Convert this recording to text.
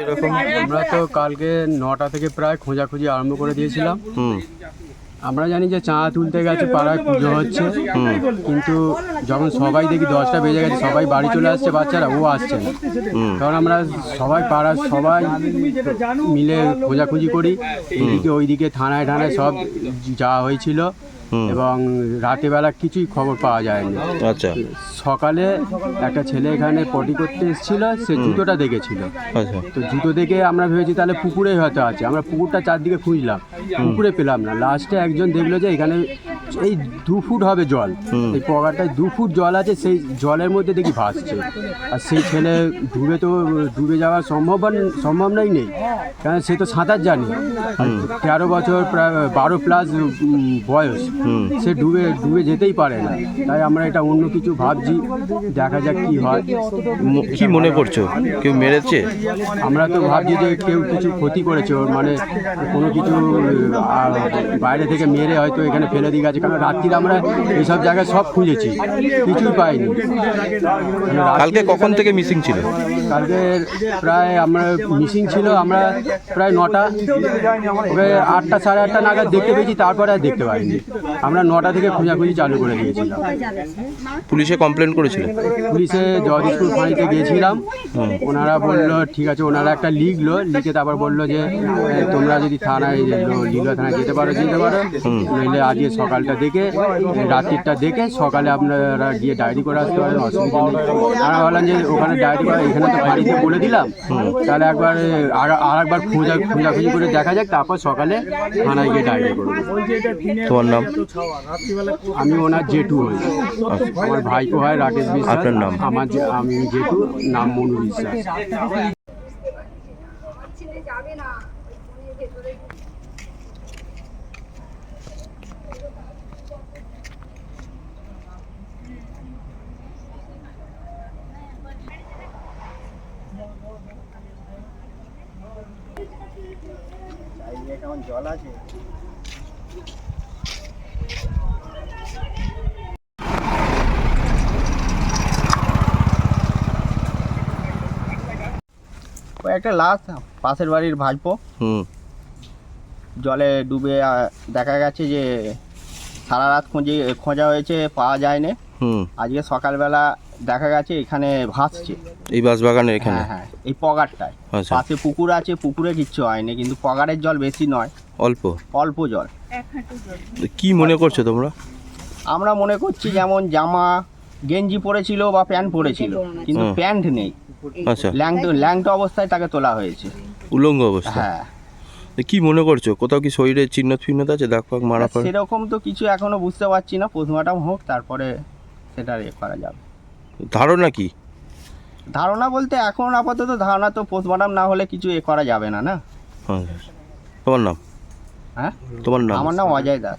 এরকম আমরা তো কালকে নটা থেকে প্রায় খোঁজাখুঁজি আরম্ভ করে দিয়েছিলাম। আমরা জানি যে চাঁদা তুলতে গেছে পাড়ায় পুজো হচ্ছে। কিন্তু যখন সবাই দেখি দশটা বেজে গেছে সবাই বাড়ি চলে আসছে বাচ্চারা ও আসছে না। হুম। আমরা সবাই পাড়ার সবাই মিলে খোঁজাখুঁজি করি। এইদিকে ওইদিকে থানায় থানায় সব যাওয়া হয়েছিল। এবং রাতেবেলা কিছুই খবর পাওয়া যায়নি। আচ্ছা। সকালে একটা ছেলে এখানে পটি করতে এসেছিল সে জুতোটা দেখেছিল। আচ্ছা। তো জুতো দেখে আমরা ভেবেছি তাহলে পুকুরে হয়তো আছে। আমরা পুকুরটা চারদিকে খুঁজলাম। পুকুরে পেলাম না। লাস্টে একজন দেখল যে এখানে এই দু ফুট হবে জল। এই পগারটায় দু ফুট জল আছে সেই জলের মধ্যে দেখি ভাসছে। আর সেই ছেলে ডুবে তো ডুবে যাওয়ার সম্ভব সম্ভাবনাই নেই? কারণ সে তো সাঁতার জানে। তেরো বছর প্রায় বারো প্লাস বয়স। সে ডুবে ডুবে যেতেই পারে না। তাই আমরা এটা অন্য কিছু ভাবছি দেখা যাক কি হয়। কি মনে করছ? কেউ মেরেছে? আমরা তো ভাবছি যে কেউ কিছু ক্ষতি করেছে ওর মানে কোনো কিছু বাইরে থেকে মেরে হয়তো এখানে ফেলে দিয়ে গেছে। কারণ রাত্রিরে আমরা এইসব জায়গায় সব খুঁজেছি কিছুই পাইনি। কালকে কখন থেকে মিসিং ছিল? কালকে প্রায় আমরা মিসিং ছিল আমরা প্রায় নটা ওকে আটটা সাড়ে আটটা নাগাদ দেখতে পেয়েছি তারপরে আর দেখতে পাইনি। আমরা নটা থেকে খোঁজাখুঁজি চালু করে দিয়েছিলাম। পুলিশে কমপ্লেন করেছিল? পুলিশে জগদীশপুর ফাঁড়িতে গিয়েছিলাম। ওনারা বলল ঠিক আছে। ওনারা একটা লিখলো লিখে তারপর বলল যে তোমরা যদি থানায় লিখলো থানায় যেতে পারো যেতে পারো। নইলে আজকে সকালটা দেখে এ, রাত্রিটা দেখে সকালে আপনারা গিয়ে ডায়েরি করে আসতে পারেন অসুবিধা নেই। আমরা বললাম যে ওখানে ডায়েরি করে এখানে তো ফাঁড়িতে বলে দিলাম। তাহলে একবার আর- আর একবার খোঁজা খোঁজাখুঁজি করে দেখা যাক তারপর সকালে থানায় গিয়ে ডায়েরি করব। তোমার নাম? আমি ওনার জেঠু হই। আমার ভাইপো হয় রাকেশ বিশ্বাস। আপনার নাম? আমার আমি জেঠু নাম মনু বিশ্বাস। ওই একটা লাশ পাশের বাড়ির ভাইপো হুম। জলে ডুবে দেখা গেছে যে সারা রাত খুঁজে খোঁজা হয়েছে পাওয়া যায়নি। হুম। আজকে সকালবেলা দেখা গেছে এখানে ভাসছে। এই বাসবাগানের এখানে? হ্যাঁ হ্যাঁ এই পগারটায়। আচ্ছা। পাশে পুকুর আছে পুকুরে কিচ্ছু হয়নি কিন্তু পগারের জল বেশি নয়। অল্প? অল্প জল। কি মনে করছ তোমরা? আমরা মনে করছি যেমন জামা গেঞ্জি পরেছিল বা প্যান্ট পরেছিল কিন্তু হুম। প্যান্ট নেই। আচ্ছা। ল্যাংট ল্যাংটা অবস্থায় তাকে তোলা হয়েছে। উলঙ্গ অবস্থা। হ্যাঁ। কি মনে করছ? কোথাও কি শরীরে চিহ্ন ফিহ্নত আছে? দাগ ফাগ মারা পড়ে সেরকম তো কিছু এখনও বুঝতে পারছি না। পোস্টমর্টম হোক তারপরে সেটা ইয়ে করা যাবে। ধারণা কি? ধারণা বলতে এখন আপাতত ধারণা তো পোস্টমর্টম না হলে কিছু এ করা যাবে না না? আচ্ছা। তোমার নাম? হ্যাঁ? তোমার নাম? আমার নাম অজয় দাস।